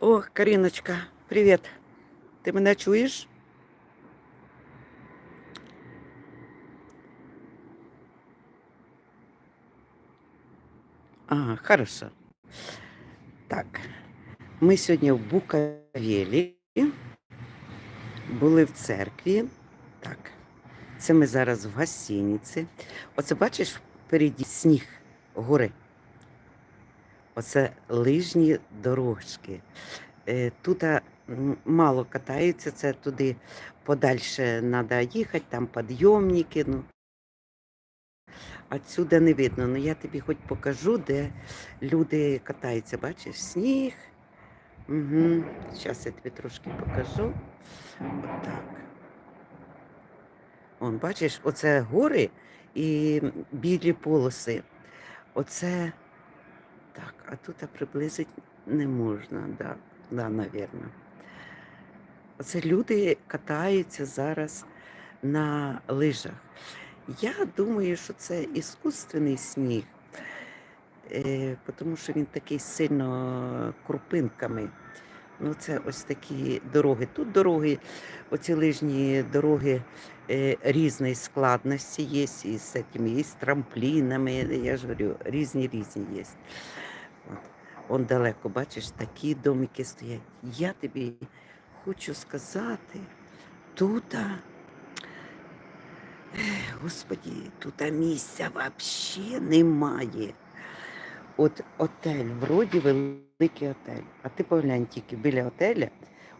О, Каріночка, привіт. Ти мене чуєш? Ага, хорошо. Так, ми сьогодні в Букавєлі, були в церкві. Так, це ми зараз в гостиниці. Оце бачиш впереді сніг гори. Оце лижні дорожки. Е, Тут мало катаються, це туди подальше треба їхати, там підйомники. Ну. Отсюда не видно. Ну я тобі хоч покажу, де люди катаються. Бачиш, сніг. Угу. Зараз я тобі трошки покажу. Отак. Он, бачиш, оце гори і білі полоси. Оце так, а тут приблизити не можна, да, да, навірно. Це люди катаються зараз на лижах. Я думаю, що це іскусственний сніг, е, тому що він такий сильно крупинками. Ну, це ось такі дороги. Тут дороги, оці лижні дороги е, різної складності є, і з цими, і з трамплінами, я ж говорю, різні різні є. От. Он далеко, бачиш, такі домики стоять. Я тобі хочу сказати, тут, а, господі, тут місця взагалі немає. От отель, вроді великий отель. А ти поглянь тільки біля отеля,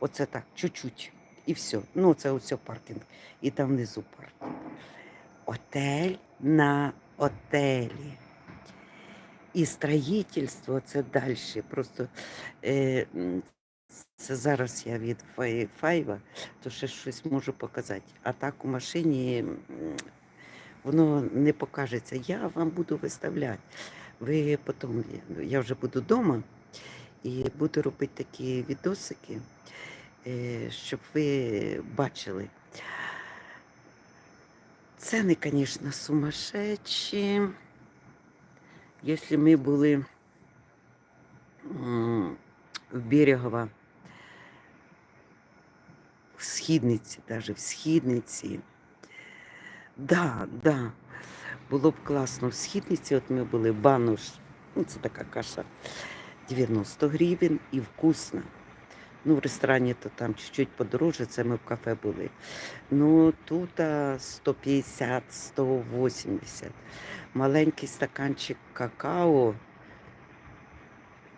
оце так, чуть-чуть, і все. Ну, це оце паркінг. І там внизу паркінг. Отель на отелі. І строїтельство це далі. Просто е, це зараз я від Фай- Файва, то ще щось можу показати. А так у машині воно не покажеться. Я вам буду виставляти. Ви потім, я вже буду вдома і буду робити такі відосики, е, щоб ви бачили. Ціни, звісно, сумасшедші. Якщо ми були в Берегово, в Східниці, навіть в Східниці, да, да, було б класно в Східниці, от ми були бануш, ну це така каша 90 гривень і вкусна. Ну, в ресторані то там чуть-чуть подорожче, це ми в кафе були. Ну, тут 150, 180. Маленький стаканчик какао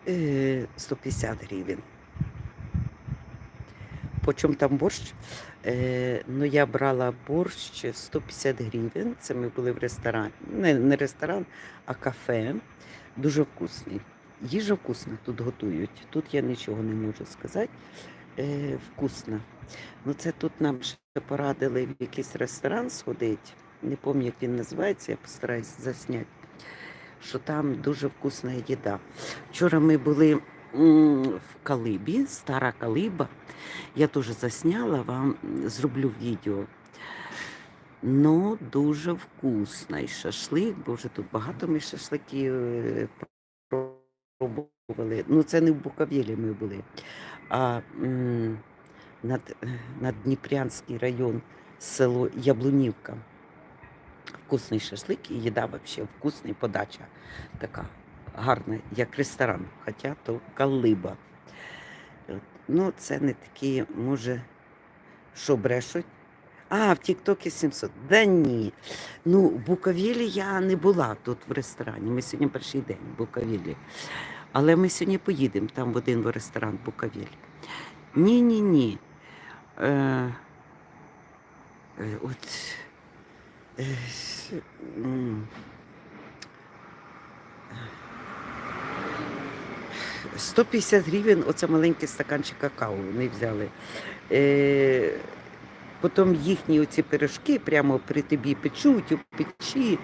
е, 150 гривень. Почому там борщ? Е, ну, я брала борщ 150 гривень. Це ми були в ресторані. Не, не ресторан, а кафе. Дуже вкусний. Їжа вкусна, тут готують. Тут я нічого не можу сказати. Е, вкусна. Ну, це тут нам ще порадили в якийсь ресторан сходити. Не пам'ятаю, як він називається, я постараюсь засняти. Що там дуже вкусна їда. Вчора ми були в Калибі, стара Калиба. Я теж засняла, вам зроблю відео. Ну, дуже вкусно. І шашлик, бо вже тут багато ми шашликів е, пробували. Ну, це не в Буковелі ми були, а над, над Дніпрянський район, село Яблунівка. Вкусний шашлик і їда взагалі вкусна, і подача така гарна, як ресторан, хоча то калиба. Ну, це не такі, може, що брешуть. А, в Тіктокі 700. Да ні. Ну, в Буковелі я не була тут в ресторані. Ми сьогодні перший день в Буковелі. Але ми сьогодні поїдемо там в один ресторан в Буковелі. Ні, ні, ні. Е, е, от, е. 150 гривень оце маленький стаканчик какао вони взяли. Е, потім їхні оці пирожки прямо при тобі печуть у печі.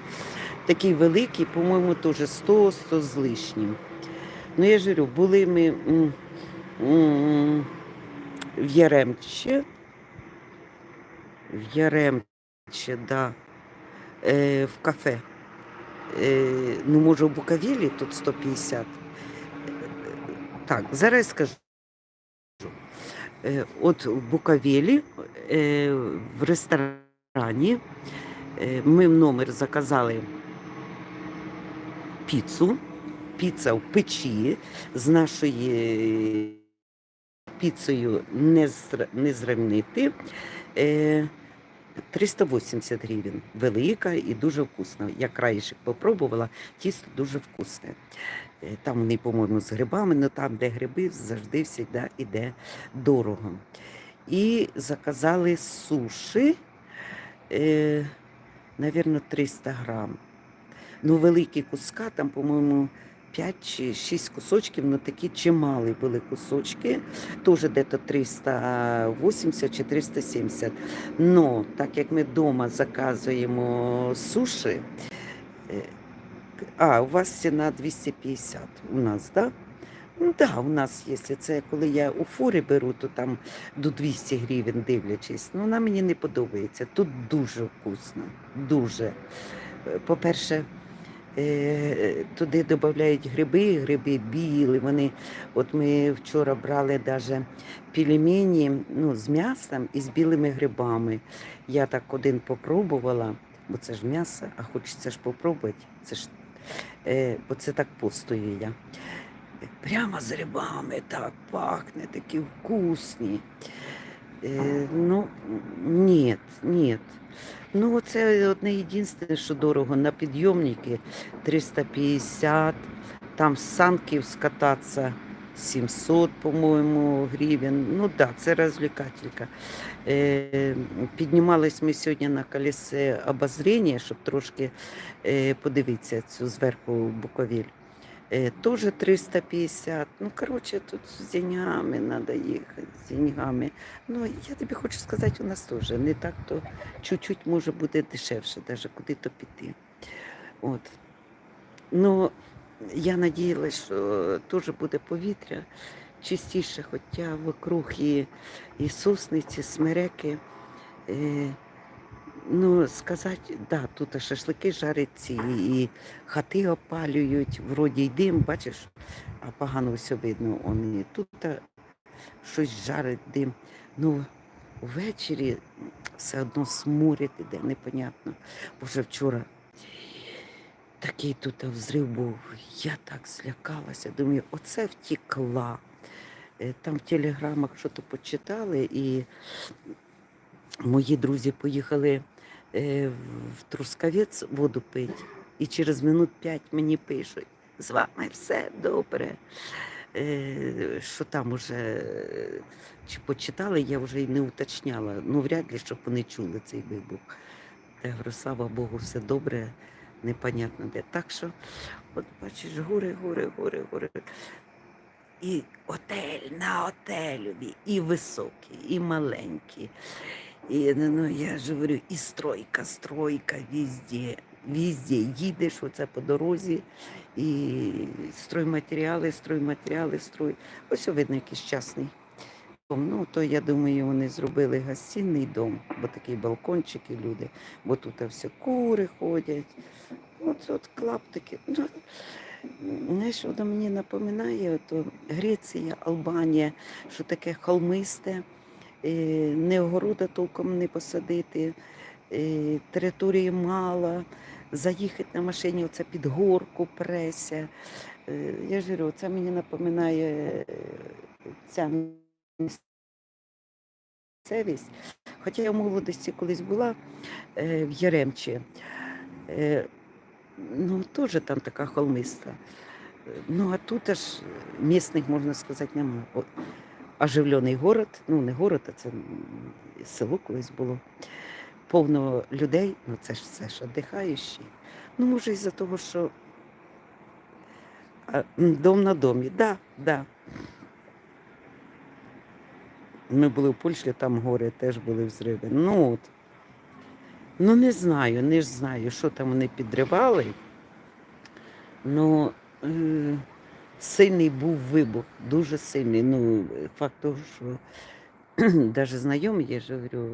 Такий великий, по-моєму, теж 100-100 з лишнім. Ну, я ж говорю, були ми м, м, в Яремче. В Яремче, да. Е, в кафе. Е, ну, може, в Буковелі тут 150. Так, зараз скажу. Е, От в Буковелі е, в ресторані е, ми в номер заказали піцу. Піца в печі з нашої піцею не, не зрівнити. Е, 380 гривень. Велика і дуже вкусна. Я краєшок попробувала, тісто дуже вкусне. Е, Там вони, по-моєму, з грибами, але там, де гриби, завжди всегда іде дорого. І заказали суші, е, навірно, 300 грам. Ну, великі куска, там, по-моєму, 5 чи 6 кусочків, ну такі чималі були кусочки, теж десь 380 чи 370. Но так як ми вдома заказуємо суші, е, а, у вас ціна 250 у нас, так? Да? Ну да, у нас, якщо це коли я у фурі беру, то там до 200 гривень дивлячись. Ну, вона мені не подобається. Тут дуже вкусно. Дуже. Е, По-перше, е, туди додають гриби, гриби білі. Вони, от ми вчора брали навіть пельмені ну, з м'ясом і з білими грибами. Я так один попробувала, бо це ж м'ясо, а хочеться ж попробувати. Це ж, бо це так постою я. Прямо з рибами так пахне, такі вкусні. Е, ну, ні, ні. Ну, це одне єдине, що дорого. На підйомники 350, там з санків скататися 700, по-моєму, гривень. Ну так, да, це розвлекателька. Е, піднімались ми сьогодні на колесе обозріння, щоб трошки е, подивитися цю зверху Буковіль. Е, Тоже 350. Ну, коротше, тут з деньгами треба їхати, з деньгами. Ну, я тобі хочу сказати, у нас теж не так, то чуть-чуть може буде дешевше, навіть куди то піти. От. Ну, я надіялась, що теж буде повітря чистіше, хоча вокруг і, і сосниці, смереки. Е, Ну, сказати, да, тут шашлики жарять і, хати опалюють, вроді й дим, бачиш, а погано все видно. Он, і тут щось жарить дим. Ну, ввечері все одно сморить іде, непонятно. Бо вже вчора такий тут взрив був. Я так злякалася. Думаю, оце втекла. Е, Там в телеграмах щось почитали, і мої друзі поїхали е, в Трускавець воду пити. І через минут п'ять мені пишуть, з вами все добре. Е, Що там уже чи почитали, я вже й не уточняла. Ну, вряд ли, щоб вони чули цей вибух. Я говорю, слава Богу, все добре, непонятно де. Так що, от бачиш, гори, гори, гори, гори. І отель на отелеві, і високий, і маленький. І ну, ну, я ж говорю, і стройка, стройка везде. Везде їдеш оце по дорозі, і стройматеріали, стройматеріали, строй. Ось видно якийсь частний. Ну, то я думаю, вони зробили гостинний дом, бо такий балкончик і люди, бо тут все кури ходять. От, от клаптики. Ну, знаєш, воно мені напоминає то Греція, Албанія, що таке холмисте, е, не огорода толком не посадити, е, території мало, заїхати на машині оце під горку преся. Е, Я ж говорю, це мені напоминає ця місцевість. Хоча я в молодості колись була е, в Яремчі. Е, Ну, теж там така холмиста. Е, Ну, а тут аж місних, можна сказати, немає. Оживлений город, ну не город, а це село колись було. Повно людей, ну це ж все ж віддихаючі. Ну, може, із-за того, що дом на домі, да, да. Ми були в Польщі, там гори теж були взриви. Ну от. Ну, не знаю, не ж знаю, що там вони підривали. Ну, е, сильний був вибух, дуже сильний. Ну, факт того, що навіть знайомі, я ж говорю,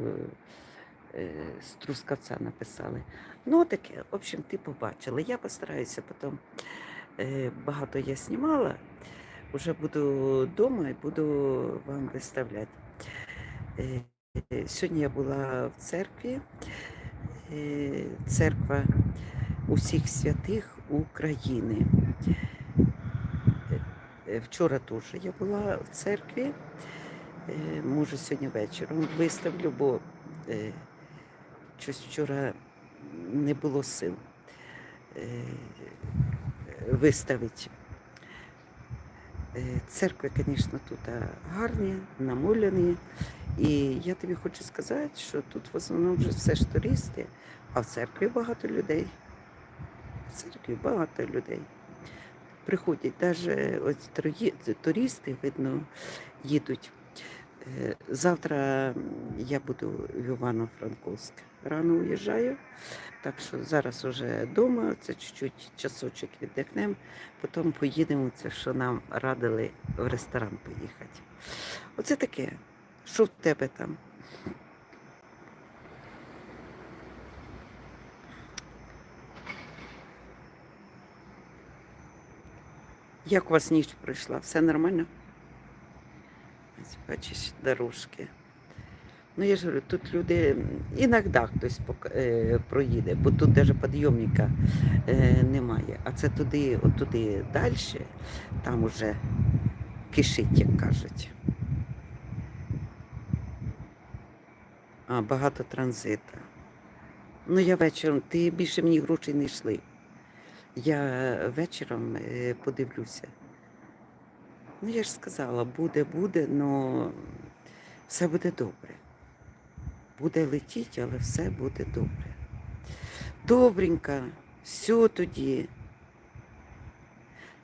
е, з Трускавця написали. Ну, таке, в общем, ти побачила. Я постараюся потім, е, багато я знімала, Уже буду вдома і буду вам виставляти. Е, е, Сьогодні я була в церкві. Е, Церква усіх святих України. Вчора теж я була в церкві. Може, сьогодні вечором виставлю, бо щось вчора не було сил виставити. Е, Церкви, звісно, тут гарні, намоляні. І я тобі хочу сказати, що тут в основному вже все ж туристи, а в церкві багато людей. В церкві багато людей. Приходять навіть ось туристи, видно, їдуть. Е, Завтра я буду в Івано-Франковськ. Рано уїжджаю, так що зараз уже вдома, це чуть-чуть часочок віддихнемо, потім поїдемо, це що нам радили в ресторан поїхати. Оце таке. Що в тебе там? Як у вас ніч пройшла? Все нормально? Бачиш, дорожки. Ну, я ж говорю, тут люди іноді хтось е, проїде, бо тут навіть підйомника е, немає. А це туди, от туди далі, там уже кишить, як кажуть. А, багато транзиту. Ну, я вечором, ти більше мені грошей не йшли. Я вечором е, подивлюся. Ну, я ж сказала, буде, буде, але все буде добре. Буде летіти, але все буде добре. Добренько, все тоді.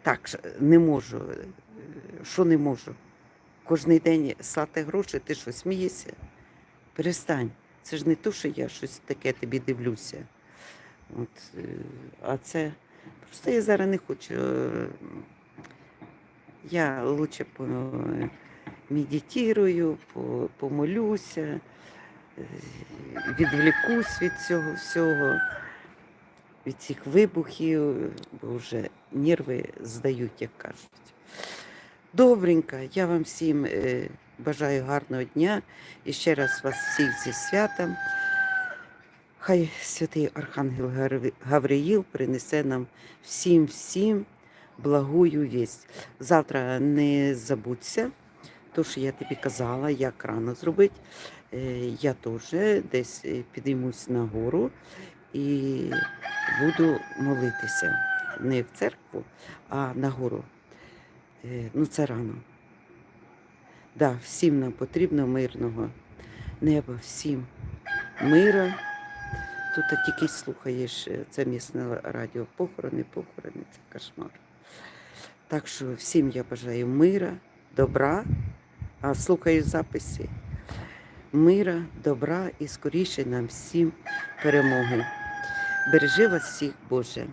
Так, не можу. е, Що не можу? Кожний день слати гроші, ти що, смієшся? Перестань. Це ж не то, що я щось таке тобі дивлюся. От, е, а це просто я зараз не хочу. Я лучше помедитирую, помолюся, е, відвлікусь від цього всього, від цих вибухів, бо вже нерви здають, як кажуть. Добренько, я вам всім е, бажаю гарного дня і ще раз вас всіх зі святом. Хай святий Архангел Гаври- Гавриїл принесе нам всім всім благую вість. Завтра не забудься, то, що я тобі казала, як рано зробити. Е, Я теж десь е, підіймусь на гору і буду молитися. Не в церкву, а на гору. Е, Ну, це рано. Да, всім нам потрібно мирного неба, всім мира. Тут тільки слухаєш це місне радіо похорони, похорони, це кошмар. Так що всім я бажаю мира, добра, а слухаю записи. Мира, добра і скоріше нам всім перемоги. Бережи вас всіх, Боже.